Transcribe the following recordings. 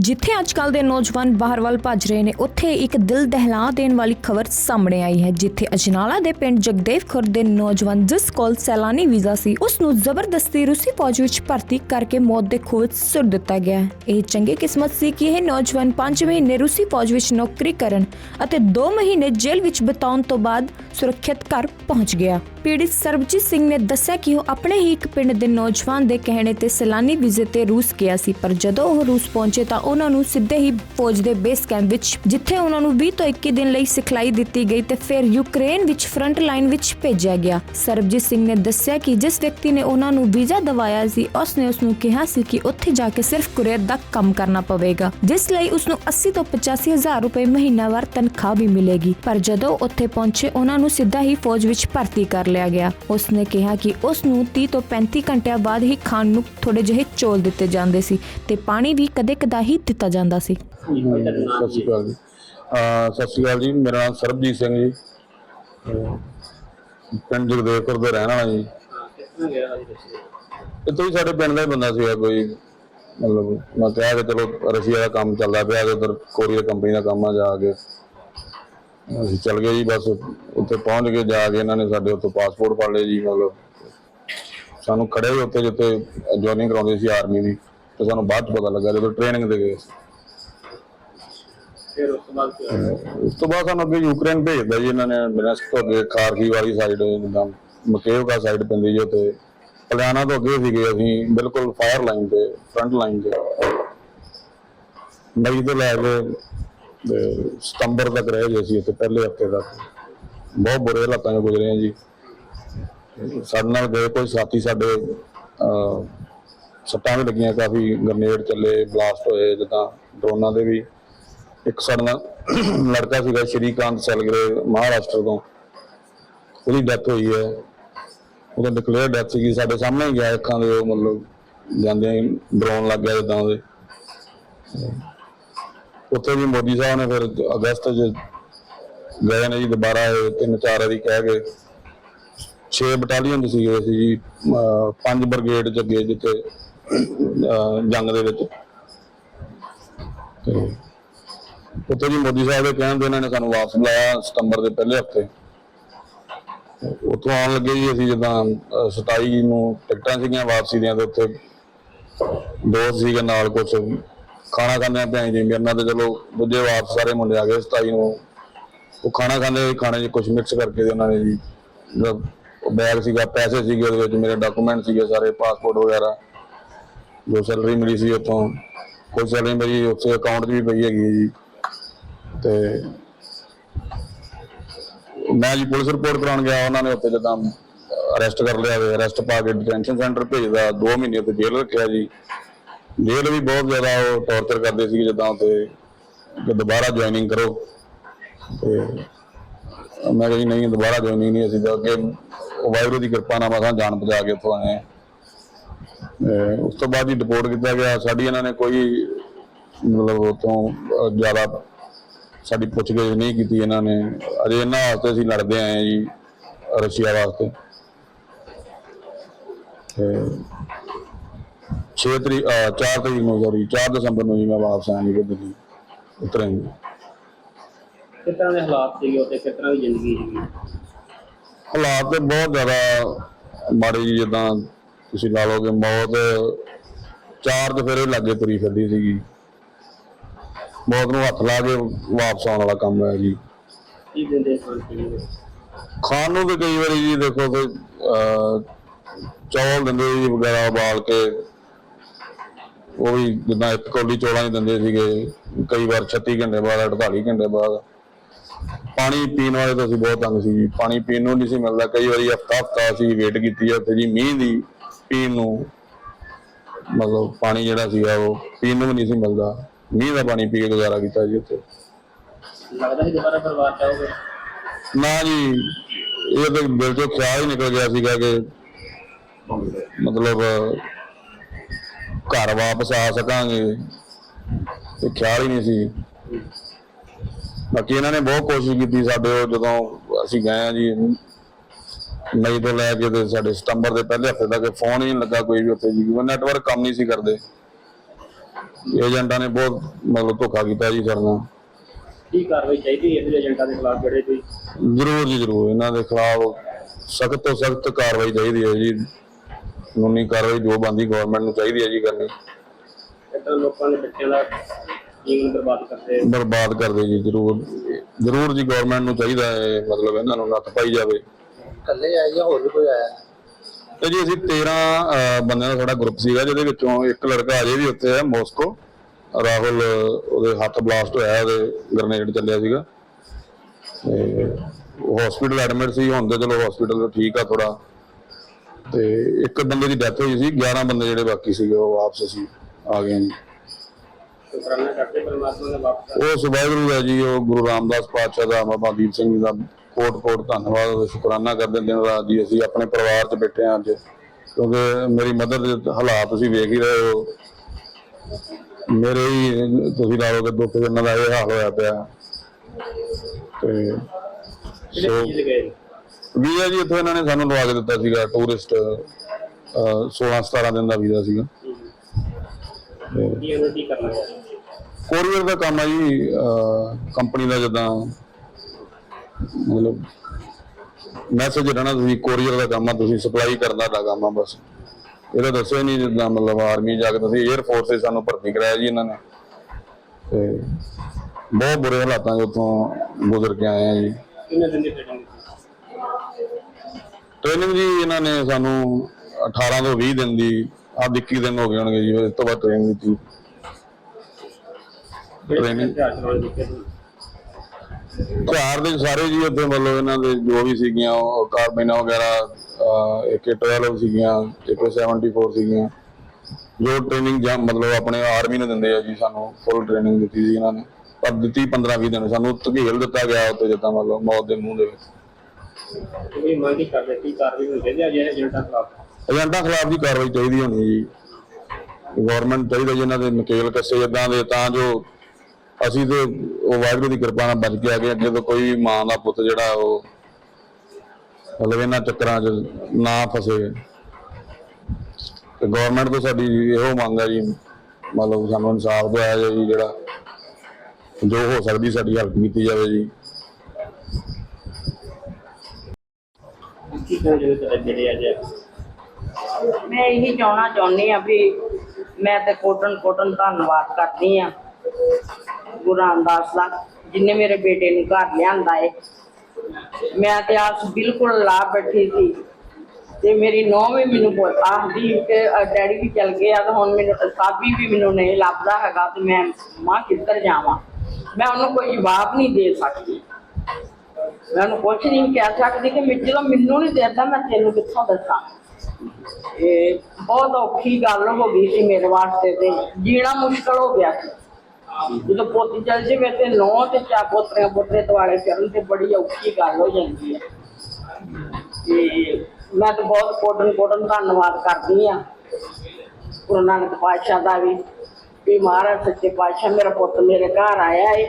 ਜਿੱਥੇ ਅੱਜਕੱਲ ਦੇ ਨੌਜਵਾਨ ਬਾਹਰ ਵੱਲ ਭੱਜ ਰਹੇ ਨੇ, ਉੱਥੇ ਇੱਕ ਦਿਲ ਦਹਿਲਾ ਦੇਣ ਵਾਲੀ ਖਬਰ ਸਾਹਮਣੇ ਆਈ ਹੈ, ਜਿੱਥੇ ਅਜਨਾਲਾ ਦੇ ਪਿੰਡ ਜਗਦੇਵ ਖੁਰਦ ਦੇ ਨੌਜਵਾਨ ਜਿਸ ਕੋਲ ਸੈਲਾਨੀ ਵੀਜ਼ਾ ਸੀ, ਉਸ ਨੂੰ ਜ਼ਬਰਦਸਤੀ ਰੂਸੀ ਫੌਜ ਵਿੱਚ ਭਰਤੀ ਕਰਕੇ ਮੌਤ ਦੇ ਖੂਹ ਵਿੱਚ ਸੁੱਟ ਦਿੱਤਾ ਗਿਆ ਇਹ ਚੰਗੀ ਕਿਸਮਤ ਸੀ ਕਿ ਇਹ ਨੌਜਵਾਨ 5 ਮਹੀਨੇ ਰੂਸੀ ਫੌਜ ਵਿੱਚ ਨੌਕਰੀ ਕਰਨ ਅਤੇ 2 ਮਹੀਨੇ ਜੇਲ੍ਹ ਵਿੱਚ ਬਿਤਾਉਣ ਤੋਂ ਬਾਅਦ ਸੁਰੱਖਿਅਤ ਘਰ ਪਹੁੰਚ ਗਿਆ। ਪੀੜਿਤ ਸਰਬਜੀਤ ਸਿੰਘ ਨੇ ਦੱਸਿਆ ਕਿ ਉਹ ਆਪਣੇ ਹੀ ਇੱਕ ਪਿੰਡ ਦੇ ਨੌਜਵਾਨ ਦੇ ਕਹਿਣੇ ਤੇ ਸੈਲਾਨੀ ਵੀਜ਼ੇ ਤੇ ਰੂਸ ਗਿਆ ਸੀ, ਪਰ ਜਦੋਂ ਉਹ ਰੂਸ ਪਹੁੰਚੇ ਤਾਂ ਉਹਨਾਂ ਨੂੰ ਸਿੱਧੇ ਹੀ ਫੌਜ ਦੇ ਬੇਸ ਕੈਂਪ ਵਿੱਚ, ਜਿੱਥੇ ਉਹਨਾਂ ਨੂੰ 20 ਤੋਂ 21 ਦਿਨ ਲਈ ਸਿਖਲਾਈ ਦਿੱਤੀ ਗਈ ਤੇ ਫਿਰ ਯੂਕਰੇਨ ਵਿੱਚ ਫਰੰਟ ਲਾਈਨ ਵਿੱਚ ਭੇਜਿਆ ਗਿਆ। ਸਰਬਜੀਤ ਸਿੰਘ ਨੇ ਦੱਸਿਆ ਕਿ ਜਿਸ ਵਿਅਕਤੀ ਨੇ ਉਹਨਾਂ ਨੂੰ ਵੀਜ਼ਾ ਦਵਾਇਆ ਸੀ ਉਸ ਨੇ ਉਸ ਨੂੰ ਕਿਹਾ ਸੀ ਕਿ ਉੱਥੇ ਜਾ ਕੇ ਸਿਰਫ ਕੁਰੀਅਰ ਦਾ ਕੰਮ ਕਰਨਾ ਪਵੇਗਾ, ਜਿਸ ਲਈ ਉਸ ਨੂੰ 80 ਤੋਂ 85 ਹਜ਼ਾਰ ਰੁਪਏ ਮਹੀਨਾਵਾਰ ਤਨਖਾਹ ਵੀ ਮਿਲੇਗੀ। ਪਰ ਜਦੋਂ ਉੱਥੇ ਪਹੁੰਚੇ, ਉਹਨਾਂ ਨੂੰ ਸਿੱਧਾ ਹੀ ਫੌਜ ਵਿੱਚ ਭਰਤੀ ਕਰ ਲਿਆ ਗਿਆ। ਉਸ ਨੇ ਕਿਹਾ ਕਿ ਉਸ ਨੂੰ 30 ਤੋਂ 35 ਘੰਟਿਆਂ ਬਾਅਦ ਹੀ ਖਾਣ ਨੂੰ ਥੋੜੇ ਜਿਹੇ ਚੌਲ ਦਿੱਤੇ ਜਾਂਦੇ ਸੀ ਤੇ ਪਾਣੀ ਵੀ ਕਦੇ-ਕਦਾ ਹੀ ਦਿੱਤਾ ਜਾਂਦਾ ਸੀ। ਸਤਿ ਸ਼੍ਰੀ ਅਕਾਲ ਜੀ। ਅਹ ਸਤਿ ਸ਼੍ਰੀ ਅਕਾਲ ਜੀ। ਮੇਰਾ ਨਾਮ ਸਰਬਜੀਤ ਸਿੰਘ ਜੀ। ਅਹ ਪਿੰਡ ਜਗਦੇਵਪੁਰ ਦੇ ਰਹਿਣ ਵਾਲਾ ਜੀ। ਇੱਥੋਂ ਹੀ ਸਾਡੇ ਪਿੰਡ ਦਾ ਹੀ ਬੰਦਾ ਸੀਗਾ ਕੋਈ। ਮਤਲਬ ਮੈਂ ਕਿਹਾ ਕਿ ਚਲੋ ਰਸ਼ੀਆ ਦਾ ਕੰਮ ਚੱਲਦਾ ਪਿਆ ਤੇ ਉਧਰ ਕੋਰੀਆ ਕੰਪਨੀ ਦਾ ਕੰਮ ਆ ਜਾ ਕੇ। ਅਸੀਂ ਚੱਲ ਗਏ ਜੀ ਬਸ ਉੱਥੇ ਪਹੁੰਚ ਕੇ ਜਾ ਕੇ ਇਹਨਾਂ ਨੇ ਸਾਡੇ ਉੱਥੋਂ ਪਾਸਪੋਰਟ ਫੜ ਲਏ ਜੀ ਮਤਲਬ ਸਾਨੂੰ ਖੜੇ ਹੀ ਉੱਥੇ ਜਿੱਥੇ ਜੁਆਇਨਿੰਗ ਕਰਾਉਂਦੇ ਸੀ ਆਰਮੀ ਦੀ ਤੇ ਸਾਨੂੰ ਬਾਅਦ ਚ ਪਤਾ ਲੱਗਾ ਜਦੋਂ ਟ੍ਰੇਨਿੰਗ ਦੇ ਗਏ। ਫਿਰ ਉਸ ਤੋਂ ਬਾਅਦ ਕੀ ਹੋਇਆ? ਉਸ ਤੋਂ ਬਾਅਦ ਸਾਨੂੰ ਅੱਗੇ ਯੂਕਰੇਨ ਭੇਜਦਾ ਜੀ ਇਹਨਾਂ ਨੇ ਮਿਨਸਕ ਤੋਂ ਅੱਗੇ ਖਾਰਕੀ ਵਾਲੀ ਸਾਈਡ ਜਿੱਦਾਂ ਮਕੇਵਕਾ ਸਾਈਡ ਪੈਂਦੀ ਜੋ ਤੇ ਪਲਿਆਣਾ ਤੋਂ ਅੱਗੇ ਸੀਗੇ ਅਸੀਂ ਬਿਲਕੁਲ ਫਾਇਰ ਲਾਈਨ ਤੇ ਫਰੰਟ ਲਾਈਨ ਤੇ। ਮਈ ਤੋਂ ਲੈ ਕੇ ਸਤੰਬਰ ਤੱਕ ਰਹੇ ਜੀ ਅਸੀਂ ਇੱਥੇ, ਪਹਿਲੇ ਹਫ਼ਤੇ ਤੱਕ। ਬਹੁਤ ਬੁਰੇ ਹਾਲਾਤਾਂ 'ਚ ਗੁਜ਼ਰੇ ਹਾਂ ਜੀ। ਸਾਡੇ ਨਾਲ ਗਏ ਕੋਈ ਸਾਥੀ ਸਾਡੇ ਸੱਟਾਂ ਵੀ ਲੱਗੀਆਂ ਕਾਫੀ, ਗ੍ਰਨੇਡ ਚੱਲੇ, ਬਲਾਸਟ ਹੋਏ ਜਿੱਦਾਂ ਡਰੋਨਾਂ ਦੇ ਵੀ। ਇੱਕ ਸਾਡੇ ਨਾਲ ਲੜਕਾ ਸੀਗਾ, ਸ਼੍ਰੀਕਾਂਤ ਸੈਲਗਰੇ, ਮਹਾਰਾਸ਼ਟਰ ਤੋਂ। ਉਹਦੀ ਡੈਥ ਹੋਈ ਹੈ। ਉਹਦਾ ਡਿਕਲੇਅਰ ਡੈਥ ਸੀਗੀ। ਸਾਡੇ ਸਾਹਮਣੇ ਹੀ ਗਿਆ ਅੱਖਾਂ ਦੇ, ਉਹ ਮਤਲਬ ਜਾਂਦੇ ਡਰੋਨ ਲੱਗ ਗਿਆ ਜਿੱਦਾਂ ਉਹਦੇ। ਉੱਥੇ ਵੀ ਮੋਦੀ ਸਾਹਿਬ ਨੇ ਫਿਰ ਅਗਸਤ 'ਚ ਗਏ ਨੇ ਜੀ ਦੁਬਾਰਾ ਇਹ ਤਿੰਨ ਚਾਰ ਵਾਰੀ ਕਹਿ ਕੇ। 6 ਬਟਾਲੀਅਨ ਦੇ ਸੀਗੇ ਅਸੀਂ ਜੀ, ਅਹ ਬ੍ਰਿਗੇਡ ਚ ਅੱਗੇ ਜਿੱਥੇ ਜੰਗ ਦੇ ਵਿੱਚ। ਉੱਥੇ ਜੀ ਮੋਦੀ ਸਾਹਿਬ ਦੇ ਕਹਿਣ ਦੇ ਇਹਨਾਂ ਨੇ ਸਾਨੂੰ ਵਾਪਸ ਬੁਲਾਇਆ ਸਤੰਬਰ ਦੇ ਪਹਿਲੇ ਹਫ਼ਤੇ। ਉੱਥੋਂ ਆਉਣ ਲੱਗੇ ਜੀ ਅਸੀਂ ਜਿੱਦਾਂ, ਅਹ 27 ਨੂੰ ਟਿਕਟਾਂ ਸੀਗੀਆਂ ਵਾਪਸੀ ਦੀਆਂ ਤੇ ਉੱਥੇ ਦੋਸਤ ਸੀਗੇ ਨਾਲ ਕੁਝ ਖਾਣਾ ਖਾਂਦੇ ਪਿਆ ਜੀ, ਮੇਰੇ ਨਾਲ ਤੇ ਚਲੋ ਦੂਜੇ ਵਾਪਸ ਸਾਰੇ ਮੁੰਡੇ ਆ ਗਏ 27 ਨੂੰ। ਉਹ ਖਾਣਾ ਖਾਂਦੇ ਖਾਣੇ 'ਚ ਕੁਝ ਮਿਕਸ ਕਰਕੇ ਤੇ ਉਹਨਾਂ ਨੇ ਜੀ, ਮਤਲਬ ਬੈਗ ਸੀਗਾ, ਪੈਸੇ ਸੀਗੇ ਉਹਦੇ ਵਿੱਚ, ਮੇਰੇ ਡਾਕੂਮੈਂਟ ਸੀਗੇ ਸਾਰੇ ਪਾਸਪੋਰਟ ਵਗੈਰਾ। ਜੋ ਸੈਲਰੀ ਮਿਲੀ ਸੀ ਉੱਥੋਂ, ਕੋਈ ਸੈਲਰੀ ਮੇਰੀ ਉੱਥੇ ਅਕਾਊਂਟ 'ਚ ਵੀ ਪਈ ਹੈਗੀ ਹੈ ਜੀ। ਤੇ ਮੈਂ ਜੀ ਪੁਲਿਸ ਰਿਪੋਰਟ ਕਰਾਉਣ ਗਿਆ, ਉਹਨਾਂ ਨੇ ਉੱਥੇ ਜਦੋਂ ਅਰੈਸਟ ਕਰ ਲਿਆ ਵੇ ਅਰੈਸਟ ਪਾ ਕੇ ਡਿਟੈਂਸ਼ਨ ਸੈਂਟਰ ਭੇਜਦਾ 2 ਮਹੀਨੇ ਉੱਥੇ ਜੇਲ੍ਹ ਰੱਖਿਆ ਜੀ। ਜੇਲ੍ਹ ਵੀ ਬਹੁਤ ਜ਼ਿਆਦਾ ਉਹ ਟੌਰਚਰ ਕਰਦੇ ਸੀ ਜਿੱਦਾਂ ਉੱਥੇ ਕਿ ਦੁਬਾਰਾ ਜੁਆਇਨਿੰਗ ਕਰੋ। ਤੇ ਮੈਂ ਕਿਹਾ ਜੀ ਨਹੀਂ, ਦੁਬਾਰਾ ਜੁਆਇਨਿੰਗ ਨਹੀਂ, ਅਸੀਂ ਤਾਂ ਅੱਗੇ ਉਹ ਵਾਹਿਗੁਰੂ ਦੀ ਕਿਰਪਾ ਨਾਲ ਮਸਾਂ ਜਾਣ ਬਚਾ ਕੇ ਉੱਥੋਂ ਆਏ ਉਸ ਤੋਂ ਬਾਅਦ ਹੀ ਡਿਪੋਰਟ ਕੀਤਾ ਗਿਆ। ਸਾਡੀ ਇਹਨਾਂ ਨੇ ਕੋਈ ਮਤਲਬ ਉੱਥੋਂ ਜ਼ਿਆਦਾ ਸਾਡੀ ਪੁੱਛਗਿੱਛ ਨਹੀਂ ਕੀਤੀ ਇਹਨਾਂ ਨੇ। ਅਜੇ ਇਹਨਾਂ ਵਾਸਤੇ ਅਸੀਂ ਲੜਦੇ ਆਏ ਜੀ, ਰਸ਼ੀਆ ਵਾਸਤੇ। ਤੇ 6 ਤਰੀਕ 4 ਤਰੀਕ ਨੂੰ ਸੌਰੀ 4 ਦਸੰਬਰ ਨੂੰ ਜੀ ਮੈਂ ਵਾਪਸ ਆਇਆ ਜੀ ਦਿੱਲੀ ਉਤਰਾਂਗੇ ਤਰ੍ਹਾਂ ਦੇ ਹਾਲਾਤ ਸੀਗੇ ਉੱਥੇ? ਤਰ੍ਹਾਂ ਦੀ ਜ਼ਿੰਦਗੀ ਸੀਗੀ? ਹਾਲਾਤ ਤੇ ਬਹੁਤ ਜ਼ਿਆਦਾ ਮਾੜੇ ਜੀ ਜਿੱਦਾਂ ਤੁਸੀਂ ਲਾ ਲਓਗੇ ਮੌਤ ਚਾਰ ਤੇ ਲੱਗੇ ਤੁਰੀ ਫਿਰਦੀ ਸੀਗੀ। ਮੌਤ ਨੂੰ ਹੱਥ ਲਾ ਕੇ ਵਾਪਸ ਆਉਣ ਵਾਲਾ ਕੰਮ ਹੈ ਜੀ। ਕੀ ਦਿੰਦੇ ਖਾਣ ਨੂੰ ਵੀ ਕਈ ਵਾਰੀ ਜੀ ਦੇਖੋ ਕਿ ਅਹ, ਚੌਲ ਦਿੰਦੇ ਜੀ ਵਗੈਰਾ ਉਬਾਲ ਕੇ। ਉਹ ਵੀ ਜਿੱਦਾਂ ਇੱਕ ਕੌਲੀ ਚੌਲਾਂ ਹੀ ਦਿੰਦੇ ਸੀਗੇ। ਕਈ ਵਾਰ 36 ਘੰਟੇ ਬਾਅਦ 48 ਘੰਟੇ ਬਾਅਦ। ਪਾਣੀ ਪੀਣ ਵਾਲੇ ਤਾਂ ਅਸੀਂ ਬਹੁਤ ਤੰਗ ਸੀ ਜੀ। ਪਾਣੀ ਪੀਣ ਨੂੰ ਨਹੀਂ ਸੀ ਮਿਲਦਾ। ਕਈ ਵਾਰੀ ਹਫਤਾ ਹਫਤਾ ਅਸੀਂ ਵੇਟ ਕੀਤੀ ਹੈ ਉੱਥੇ ਜੀ ਮੀਂਹ ਦੀ ਪੀਣ ਨੂੰ ਮਤਲਬ ਪਾਣੀ ਜਿਹੜਾ ਸੀਗਾ ਉਹ ਪੀਣ ਨੂੰ ਨਹੀਂ ਸੀ ਮਿਲਦਾ। ਮੀਂਹ ਦਾ ਪਾਣੀ ਪੀ ਕੇ ਗੁਜ਼ਾਰਾ ਕੀਤਾ ਜੀ ਉੱਥੇ। ਲੱਗਦਾ ਸੀ ਦੁਬਾਰਾ ਪਰਿਵਾਰ ਚਾਹੋਗੇ ਨਾ ਜੀ ਇਹ ਤਾਂ ਚੋਂ ਖਿਆਲ ਹੀ ਨਿਕਲ ਗਿਆ ਸੀਗਾ ਕਿ ਮਤਲਬ ਘਰ ਵਾਪਸ ਆ ਸਕਾਂਗੇ। ਤੇ ਖਿਆਲ ਹੀ ਨਹੀਂ ਸੀ। ਬਾਕੀ ਇਹਨਾਂ ਨੇ ਬਹੁਤ ਕੋਸ਼ਿਸ਼ ਕੀਤੀ ਸਾਡੇ ਉਹ ਜਦੋਂ ਅਸੀਂ ਗਏ ਆ ਜੀ ਮਈ ਤੋਂ ਲੈ ਕੇ ਤੇ ਸਾਡੇ ਸਤੰਬਰ ਦੇ ਪਹਿਲੇ ਹਫ਼ਤੇ ਤੱਕ ਫੋਨ ਹੀ ਨਹੀਂ ਲੱਗਾ ਕੋਈ ਵੀ ਉੱਥੇ ਜੀ ਨੈਟਵਰਕ ਕੰਮ ਨਹੀਂ ਸੀ ਕਰਦੇ। ਏਜੰਟਾਂ ਨੇ ਬਹੁਤ ਮਤਲਬ ਧੋਖਾ ਕੀਤਾ ਜੀ ਨਾਲ। ਕੀ ਕਾਰਵਾਈ ਚਾਹੀਦੀ ਹੈ ਇਹਦੇ ਏਜੰਟਾਂ ਦੇ ਖਿਲਾਫ ਜਿਹੜੇ ਕੋਈ ਜ਼ਰੂਰ ਜੀ ਜ਼ਰੂਰ ਇਹਨਾਂ ਦੇ ਖਿਲਾਫ ਸਖਤ ਤੋਂ ਸਖਤ ਕਾਰਵਾਈ ਚਾਹੀਦੀ ਹੈ ਜੀ। ਕਾਨੂੰਨੀ ਕਾਰਵਾਈ ਜੋ ਬੰਦੀ ਗਵਰਨਮੈਂਟ ਨੂੰ ਚਾਹੀਦੀ ਹੈ ਜੀ ਕਰਨੀ। ਇਦਾਂ ਲੋਕਾਂ ਦੇ ਬੱਚਿਆਂ ਦਾ ਜੀਵਨ ਬਰਬਾਦ ਕਰਦੇ ਬਰਬਾਦ ਕਰਦੇ ਜੀ ਜ਼ਰੂਰ। ਜ਼ਰੂਰ ਜੀ ਗਵਰਨਮੈਂਟ ਨੂੰ ਚਾਹੀਦਾ ਹੈ ਮਤਲਬ ਇਹਨਾਂ ਨੂੰ ਨੱਥ ਪਾਈ ਜਾਵੇ। ਇਕੱਲੇ ਆਏ ਜਾਂ ਹੋਰ ਵੀ ਕੋਈ ਆਇਆ? ਤੇ ਜੀ ਅਸੀਂ 13 ਅਹ, ਬੰਦਿਆਂ ਦਾ ਸਾਡਾ ਗਰੁੱਪ ਸੀਗਾ ਜਿਹਦੇ ਵਿੱਚੋਂ ਇੱਕ ਲੜਕਾ ਅਜੇ ਵੀ ਉੱਥੇ ਹੈ ਮੋਸਕੋ। ਰਾਹੁਲ ਉਹਦੇ ਹੱਥ ਬਲਾਸਟ ਹੋਇਆ ਉਹਦੇ ਗ੍ਰਨੇਡ ਚੱਲਿਆ ਸੀਗਾ। ਤੇ ਹਸਪੀਟਲ ਐਡਮਿਟ ਸੀ ਹੁਣ ਤੇ ਚਲੋ ਹਸਪੀਟਲ ਠੀਕ ਆ ਥੋੜਾ ਤੇ ਇੱਕ ਬੰਦੇ ਦੀ ਡੈਥ ਹੋਈ ਸੀ 11 ਬੰਦੇ ਜਿਹੜੇ ਬਾਕੀ ਸੀਗੇ ਉਹ ਵਾਪਸ ਅਸੀਂ ਆ ਗਏ ਜੀ। ਉਹ ਸੁਭਾਇਗੁਰੂ ਦਾ ਜੀ ਉਹ ਗੁਰੂ ਰਾਮਦਾਸ ਪਾਤਸ਼ਾਹ ਦਾ ਬਾਬਾ ਦੀਪ ਸਿੰਘ ਜੀ ਦਾ ਕੋਟ ਕੋਟ ਧੰਨਵਾਦ ਤੇ ਸ਼ੁਕਰਾਨਾ ਕਰਦੇ ਦਿਨ ਰਾਤ ਜੀ ਅਸੀਂ ਆਪਣੇ ਪਰਿਵਾਰ 'ਚ ਬੈਠੇ ਹਾਂ ਅੱਜ। ਕਿਉਂਕਿ ਮੇਰੀ ਮਦਰ ਦੇ ਹਾਲਾਤ ਤੁਸੀਂ ਵੇਖ ਹੀ ਰਹੇ ਹੋ। ਮੇਰੇ ਹੀ ਤੁਸੀਂ ਲਾ ਲਓ ਕਿ ਦੁੱਖ ਜਨਾਂ ਦਾ ਇਹ ਹਾਲ ਹੋਇਆ ਪਿਆ। ਤੇ ਸੋ ਵੀਜ਼ਾ ਜੀ ਇੱਥੇ ਇਹਨਾਂ ਨੇ ਸਾਨੂੰ ਲਵਾ ਕੇ ਦਿੱਤਾ ਸੀਗਾ ਟੂਰਿਸਟ 16 17 ਦਿਨ ਦਾ ਵੀਜ਼ਾ ਸੀਗਾ। ਕੀ ਉਹਨਾਂ ਕੀ ਕਰਨਾ ਹੈ? ਕੋਰੀਅਰ ਦਾ ਕੰਮ ਹੈ ਜੀ ਕੰਪਨੀ ਦਾ ਜਿੱਦਾਂ ਮਤਲਬ ਮੈਸੇਜ ਰਹਿਣਾ ਤੁਸੀਂ ਕੋਰੀਅਰ ਦਾ ਕੰਮ ਆ ਤੁਸੀਂ ਸਪਲਾਈ ਕਰਨ ਦਾ ਕੰਮ ਆ ਬਸ। ਇਹਦਾ ਦੱਸਿਆ ਨਹੀਂ ਜਿੱਦਾਂ ਮਤਲਬ ਆਰਮੀ ਜਾ ਕੇ ਤੁਸੀਂ 에ਅਰ ਫੋਰਸ 'ਚ ਸਾਨੂੰ ਭਰਤੀ ਕਰਾਇਆ ਜੀ ਇਹਨਾਂ ਨੇ। ਤੇ ਬਹੁਤ ਬੁਰੇ ਹਾਲਾਤਾਂ 'ਚ ਉੱਥੋਂ ਗੁਜ਼ਰ ਕੇ ਆਏ ਆ ਜੀ। ਕਿੰਨੇ ਦਿਨ ਦੀ ਟ੍ਰੇਨਿੰਗ ਟ੍ਰੇਨਿੰਗ ਜੀ ਇਹਨਾਂ ਨੇ ਸਾਨੂੰ 18 ਤੋਂ 20 ਦਿਨ ਦੀ ਆ 21 ਦਿਨ ਹੋ ਗਏ ਹੋਣਗੇ ਜੀ, ਇਸ ਤੋਂ ਬਾਅਦ ਟ੍ਰੇਨਿੰਗ ਦਿੱਤੀ। Training- ਹਥਿਆਰ ਚਲਾਉਣ ਸਾਰੇ ਜੀ ਉੱਥੇ ਮਤਲਬ ਇਹਨਾਂ ਦੇ ਜੋ ਵੀ ਸੀਗੀਆਂ, ਉਹ ਕਾਰਬਿਨਾ ਵਗੈਰਾ AK12 ਸੀਗੀਆਂ AK74 ਸੀਗੀਆਂ। ਜੋ ਟ੍ਰੇਨਿੰਗ ਜਾਂ ਮਤਲਬ ਆਪਣੇ ਆਰਮੀ ਨੂੰ ਦਿੰਦੇ ਆ ਜੀ ਸਾਨੂੰ ਫੁੱਲ ਟ੍ਰੇਨਿੰਗ ਦਿੱਤੀ ਸੀ ਇਹਨਾਂ ਨੇ। ਪਰ ਦਿੱਤੀ 15 20 ਦਿਨ, ਸਾਨੂੰ ਧਕੇਲ ਦਿੱਤਾ ਗਿਆ ਉੱਤੇ ਜਿੱਦਾਂ ਮਤਲਬ ਮੌਤ ਦੇ ਮੂੰਹ ਦੇ ਵਿੱਚ। ਕੋਈ ਮੰਗ ਹੀ ਕਰਦੇ? ਕਾਰਵਾਈ ਹੋਣੀ ਚਾਹੀਦੀ ਹੈ? ਅਜਿਹੇ ਏਜੰਟਾਂ ਖਿਲਾਫ? ਏਜੰਟਾਂ ਖਿਲਾਫ ਦੀ ਕਾਰਵਾਈ ਚਾਹੀਦੀ ਹੋਣੀ ਜੀ। ਗਵਰਨਮੈਂਟ ਚਾਹੀਦਾ ਜੀ ਇਹਨਾਂ ਦੇ ਨਕੇਲ ਕੱਸੇ ਇਦਾਂ ਦੇ, ਤਾਂ ਜੋ ਅਸੀਂ ਤੇ ਉਹ ਵਾਹਿਗੁਰੂ ਦੀ ਕਿਰਪਾ ਨਾਲ ਬਚ ਕੇ ਆ ਗਏ। ਅੱਗੇ ਤੋਂ ਕੋਈ ਵੀ ਮਾਂ ਦਾ ਪੁੱਤ ਜਿਹੜਾ ਉਹ ਮਤਲਬ ਇਹਨਾਂ ਚੱਕਰਾਂ 'ਚ ਨਾ ਫਸੇ। ਤੇ ਗਵਰਨਮੈਂਟ ਤੋਂ ਸਾਡੀ ਇਹੋ ਮੰਗ ਹੈ ਜੀ। ਮਤਲਬ ਸਾਨੂੰ ਇਨਸਾਫ ਦਿਵਾਇਆ ਜਾਏ ਜੀ ਜਿਹੜਾ ਜੋ ਹੋ ਸਕਦੀ ਸਾਡੀ ਹੈਲਪ ਕੀਤੀ ਜਾਵੇ ਜੀ। ਕੀ ਕਹਿੰਦੇ ਜਿਹੜੇ ਤੁਹਾਡੇ ਜਿਹੜੇ ਅੱਜ ਮੈਂ ਇਹੀ ਚਾਹਣਾ ਚਾਹੁੰਦੀ ਆ ਵੀ ਮੈਂ ਤੇ ਕੋਟਨ ਕੋਟਨ ਧੰਨਵਾਦ ਕਰਦੀ ਆ ਗੁਰੂ ਰਾਮਦਾਸ ਦਾ ਜਿਨੇ ਮੇਰੇ ਬੇਟੇ ਨੂੰ ਘਰ ਲਿਆਂਦਾ ਏ। ਮੈਂ ਤੇ ਆਸ ਬਿਲਕੁਲ ਲਾ ਬੈਠੀ ਸੀ। ਤੇ ਮੇਰੀ ਨੂੰਹ ਵੀ ਮੈਨੂੰ ਬੋਲ ਆਖਦੀ ਕਿ ਅ, ਡੈਡੀ ਵੀ ਚਲ ਗਏ ਆ ਤੇ ਹੁਣ ਮੈਨੂੰ ਸਾਬੀ ਵੀ ਮੈਨੂੰ ਨਹੀਂ ਲੱਭਦਾ ਹੈਗਾ ਤੇ ਮੈਂ ਮਾਂ ਕਿੱਧਰ ਜਾਵਾਂ? ਮੈਂ ਉਹਨੂੰ ਕੋਈ ਜਵਾਬ ਨਹੀਂ ਦੇ ਸਕਦੀ। ਮੈਂ ਉਹਨੂੰ ਕੁਛ ਨਹੀਂ ਕਹਿ ਸਕਦੀ ਕਿ ਮੈਂ ਜਦੋਂ ਮੈਨੂੰ ਨਹੀਂ ਦੇਦਾ, ਮੈਂ ਤੈਨੂੰ ਕਿੱਥੋਂ ਦੱਸਾਂ? ਇਹ ਬਹੁਤ ਔਖੀ ਗੱਲ ਹੋ ਗਈ ਸੀ ਮੇਰੇ ਵਾਸਤੇ ਤੇ ਜੀਣਾ ਮੁਸ਼ਕਲ ਹੋ ਗਿਆ ਸੀ। ਜਦੋਂ ਪੋਤੀ ਚੱਲ ਜਾਵੇ ਤੇ ਨੌ ਤੇ ਚਾ ਪੋਤਰੇ ਪੋਤਰੇ ਦੁਆਲੇ ਫਿਰਨ ਤੇ ਬੜੀ ਔਖੀ ਗੱਲ ਹੋ ਜਾਂਦੀ ਹੈ। ਤੇ ਮੈਂ ਤਾਂ ਬਹੁਤ ਕੋਟਨ ਕੋਟਨ ਧੰਨਵਾਦ ਕਰਦੀ ਆ ਗੁਰੂ ਨਾਨਕ ਪਾਤਸ਼ਾਹ ਦਾ ਵੀ ਵੀ ਮਹਾਰਾਜ ਸੱਚੇ ਪਾਤਸ਼ਾਹ ਮੇਰਾ ਪੁੱਤ ਮੇਰੇ ਘਰ ਆਇਆ ਏ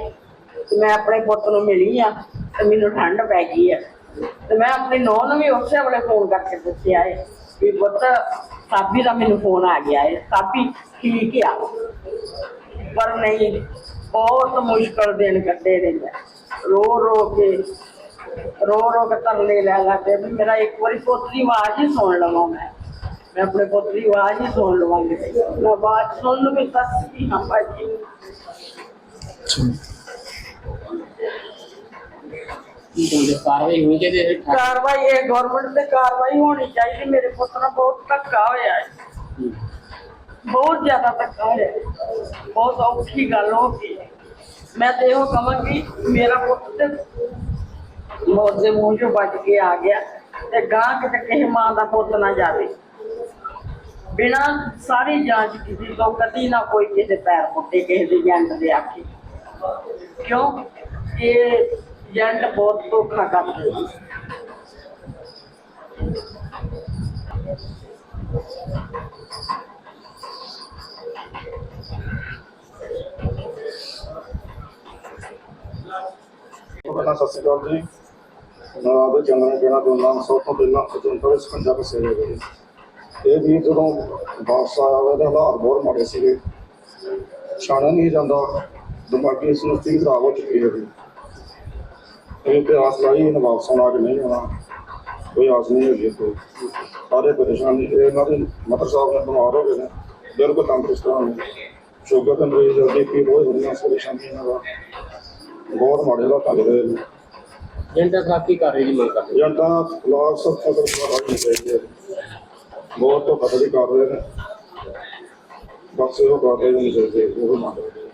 ਤੇ ਮੈਂ ਆਪਣੇ ਪੁੱਤ ਨੂੰ ਮਿਲੀ ਆ ਤੇ ਮੈਨੂੰ ਠੰਡ ਪੈ ਗਈ ਆ। ਤੇ ਮੈਂ ਆਪਣੀ ਨੂੰਹ ਨੂੰ ਵੀ ਉਸੇ ਵੇਲੇ ਫੋਨ ਕਰਕੇ ਦੱਸਿਆ ਏ ਵੀ ਪੁੱਤ, ਸਾਬੀ ਦਾ ਮੈਨੂੰ ਫੋਨ ਆ ਗਿਆ ਏ। ਸਾਬੀ, ਠੀਕ ਆ। ਪਰ ਨਹੀਂ, ਬਹੁਤ ਮੁਸ਼ਕਲ ਦਿਨ ਕੱਢੇ ਨੇ ਮੈਂ ਰੋ ਰੋ ਕੇ, ਰੋ ਰੋ ਕੇ ਤਰਲੇ ਲੈ ਲਾ ਕੇ ਵੀ ਮੇਰਾ ਇੱਕ ਵਾਰੀ ਪੁੱਤ ਦੀ ਆਵਾਜ਼ ਹੀ ਸੁਣ ਲਵਾਂ ਮੈਂ। ਮੈਂ ਆਪਣੇ ਪੁੱਤ ਦੀ ਆਵਾਜ਼ ਹੀ ਸੁਣ ਲਵਾਂਗੀ। ਮੈਂ ਆਵਾਜ਼ ਸੁਣ ਲਵਾਂ ਸੱਚੀ ਹਾਂ ਭਾਜੀ ਕੀ ਕਹਿੰਦੇ, ਕਾਰਵਾਈ ਹੋਣੀ ਚਾਹੀਦੀ ਹੈ ਕਾਰਵਾਈ, ਇਹ ਗਵਰਨਮੈਂਟ ਤੇ ਕਾਰਵਾਈ ਹੋਣੀ ਚਾਹੀਦੀ, ਮੇਰੇ ਪੁੱਤ ਨਾਲ ਬਹੁਤ ਧੱਕਾ ਹੋਇਆ ਹੈ। ਬਹੁਤ ਜ਼ਿਆਦਾ ਧੱਕਾ ਹੋਇਆ ਹੈ। ਬਹੁਤ ਔਖੀ ਗੱਲ ਹੋ ਗਈ ਹੈ। ਮੈਂ ਤੇ ਇਹੋ ਕਹਾਂਗੀ, ਮੇਰਾ ਪੁੱਤ ਤੇ ਮੌਤ ਦੇ ਮੂੰਹ ਚੋਂ ਬਚ ਕੇ ਆ ਗਿਆ ਤੇ ਗਾਂ ਕਿਤੇ ਕਿਸੇ ਮਾਂ ਦਾ ਪੁੱਤ ਨਾ ਜਾਵੇ। ਬਿਨਾਂ ਸਾਰੀ ਜਾਂਚ ਕੀਤੀ ਤੋਂ ਕਦੀ ਨਾ ਕੋਈ ਕਿਸੇ ਪੈਰ ਪੁੱਟੇ, ਕਿਸੇ ਦੇ ਜੰਟ ਦੇ ਆਖੀ। ਕਿਉਂ? ਇਹ ਜੰਟ ਬਹੁਤ ਧੋਖਾ ਕਰਦੇ ਪਹਿਲਾਂ ਸਤਿ ਸ਼੍ਰੀ ਅਕਾਲ ਜੀ। ਮੈਂ ਆਦੇ ਚੰਦਨ ਕਿਹੜਾ ਦੋਨਾਂ ਸਭ ਤੋਂ ਪਹਿਲਾਂ ਸੁਤੰਤਰ ਇਸ ਪੰਜਾਬ ਸੇਵਾ ਕਰੀ ਇਹ ਵੀ ਜਦੋਂ ਵਾਪਸ ਆਇਆ ਉਹਦੇ ਹਾਲਾਤ ਬਹੁਤ ਮਾੜੇ ਸੀਗੇ। ਛਾਣਾ ਨਹੀਂ ਜਾਂਦਾ। ਦਿਮਾਗੀ ਸਨੁਸਤੀ ਖਰਾਬ ਹੋ ਚੁੱਕੀ ਹੈ ਇਹ ਤੇ ਆਸ ਲਾਈ ਇਹਨਾਂ ਵਾਪਸ ਆਉਣਾ ਕਿ ਨਹੀਂ ਆਉਣਾ ਕੋਈ ਆਸ ਨਹੀਂ ਹੈਗੀ ਕੋਈ ਸਾਰੇ ਪਰੇਸ਼ਾਨ ਇਹਨਾਂ ਦੇ ਮਦਰ ਸਾਹਿਬ ਨੇ ਬਿਮਾਰ ਹੋ ਗਏ ਨੇ ਬਿਲਕੁਲ ਤੰਦਰੁਸਤ ਹਨ ਸ਼ੂਗਰ ਦਾ ਮਰੀਜ਼ ਜਲਦੀ ਪੀ ਬਹੁਤ ਹੁੰਦੀਆਂ ਪਰੇਸ਼ਾਨੀ ਇਹਨਾਂ ਦਾ। ਬਹੁਤ ਮਾੜੇ ਦੇ ਰਹੇ ਨੇ। ਜਨਤਾ ਕੀ ਕਰ ਰਹੀ ਜੀ ਮੰਗ ਕਰਦੇ ਜਨਤਾ ਖਿਲਾਫ ਸਖਤ ਕਦਮ ਉਠਾਉਣੇ ਚਾਹੀਦੇ ਹੈ। ਬਹੁਤ ਧੋਖਾਧੜੀ ਕਰ ਰਹੇ ਨੇ। ਬਸ ਇਹੋ ਕਰ ਰਹੇ ਨੇ ਜਿਹੜੇ ਉਹ ਮੰਗ ਰਹੇ